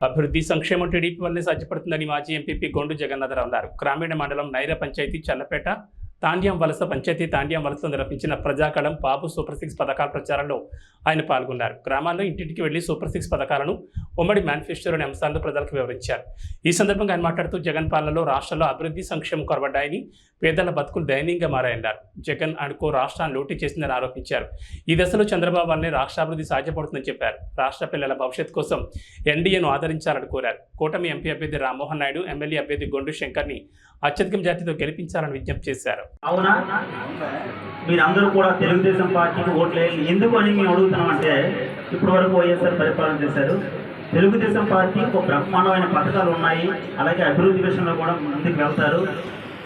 అభివృద్ధి సంక్షేమం టీడీపీ వల్లే సాధ్యపడుతుందని మాజీ ఎంపీపీ గొండు జగన్నాథరావు అన్నారు. గ్రామీణ మండలం నైర పంచాయతీ చల్లపేట తాండ్యం వలస పంచాయతీ తాండ్యం వలస నిర్వహించిన ప్రజాకళం బాబు సూపర్ సిక్స్ పథకాల ప్రచారంలో ఆయన పాల్గొన్నారు. గ్రామాల్లో ఇంటింటికి వెళ్ళి సూపర్ సిక్స్ పథకాలను ఉమ్మడి మేనిఫెస్టోలోని అంశాలను ప్రజలకు వివరించారు. ఈ సందర్భంగా ఆయన మాట్లాడుతూ జగన్ పాలనలో రాష్ట్రంలో అభివృద్ధి సంక్షేమం కొరబడ్డాయని పేదల బతుకులు దయనీయంగా మారాయన్నారు. జగన్ అనుకో రాష్ట్రాన్ని లూటీ చేసిందని ఆరోపించారు. ఈ దశలో చంద్రబాబు వల్లనే రాష్ట్రాభివృద్ధి సాధ్యపడుతుందని చెప్పారు. రాష్ట్ర పిల్లల భవిష్యత్ కోసం ఎన్డీఏను ఆదరించాలని కోరారు. కూటమి ఎంపీ అభ్యర్థి రామ్మోహన్ నాయుడు ఎమ్మెల్యే అభ్యర్థి గొండు శంకర్ని అత్యధిక జాతితో గెలిపించాలని విజ్ఞప్తి చేశారు. అవునా? మీరందరూ కూడా తెలుగుదేశం పార్టీకి ఓట్లు ఎందుకు అని మేము అడుగుతున్నామంటే ఇప్పటి వరకు వైఎస్ఆర్ పరిపాలన చేశారు. తెలుగుదేశం పార్టీ ఒక బ్రహ్మాండమైన పథకాలు ఉన్నాయి. అలాగే అభివృద్ధి విషయంలో కూడా ముందుకు వెళ్తారు.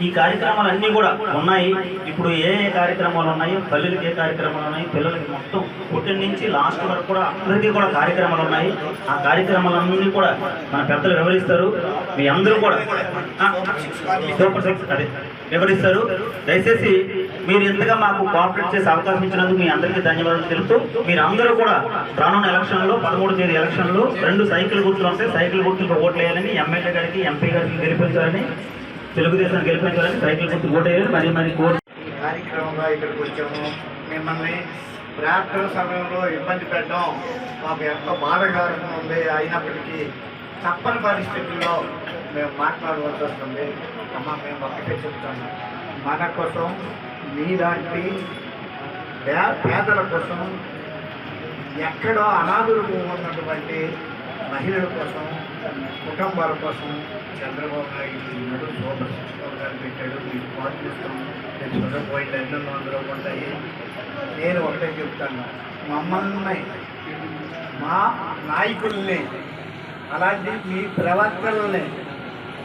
ఈ కార్యక్రమాలు అన్నీ కూడా ఉన్నాయి. ఇప్పుడు ఏ ఏ కార్యక్రమాలు ఉన్నాయి? తల్లులకి ఏ కార్యక్రమాలు ఉన్నాయి? పిల్లలకి మొత్తం పుట్టిన నుంచి లాస్ట్ వరకు కూడా అందరికీ కూడా కార్యక్రమాలు ఉన్నాయి. ఆ కార్యక్రమాలన్నీ కూడా మన పెద్దలు వివరిస్తారు. మీ అందరూ కూడా సూపర్ సిక్స్ అదే వివరిస్తారు. దయచేసి మీరు ఎంతగా మాకు కోఆపరేట్ చేసే అవకాశం ఇచ్చినందుకు మీ అందరికీ ధన్యవాదాలు తెలుపుతూ మీరు అందరూ కూడా రానున్న ఎలక్షన్లో పదమూడు తేదీ ఎలక్షన్లో రెండు సైకిల్ గుర్తులు ఉంటే సైకిల్ గుర్తులకు ఓట్లు వేయాలని ఎమ్మెల్యే గారికి ఎంపీ గారికి గెలిపించాలని తెలుగుదేశం గెలిపించాలని సైకిల్ గుర్తు ఓటు మరి మరి కోరు. కార్యక్రమంగా ఇక్కడికి వచ్చాము. మిమ్మల్ని ప్రార్థన సమయంలో ఇబ్బంది పెట్టడం మాకు ఎంతో బాధకరంగా ఉంది. అయినప్పటికీ తప్పని పరిస్థితుల్లో మేము మాట్లాడవలసి వస్తుంది. అమ్మ మేము ఒకటే చెప్తాము మన కోసం మీలాంటి పే- పేదల కోసం ఎక్కడో అనాథులు ఉన్నటువంటి మహిళల కోసం కుటుంబాల కోసం చంద్రబాబు నాయుడు ఈనాడు సూపర్ సిక్స్ పథకాలు పెట్టాడు. మీకు పాటిస్తాం నేను చూడకపోయింది ఎన్నో అందులో ఉంటాయి. నేను ఒకటే చెప్తాను. మమ్మల్ని మా నాయకుల్ని అలాంటి మీ ప్రవర్తనల్ని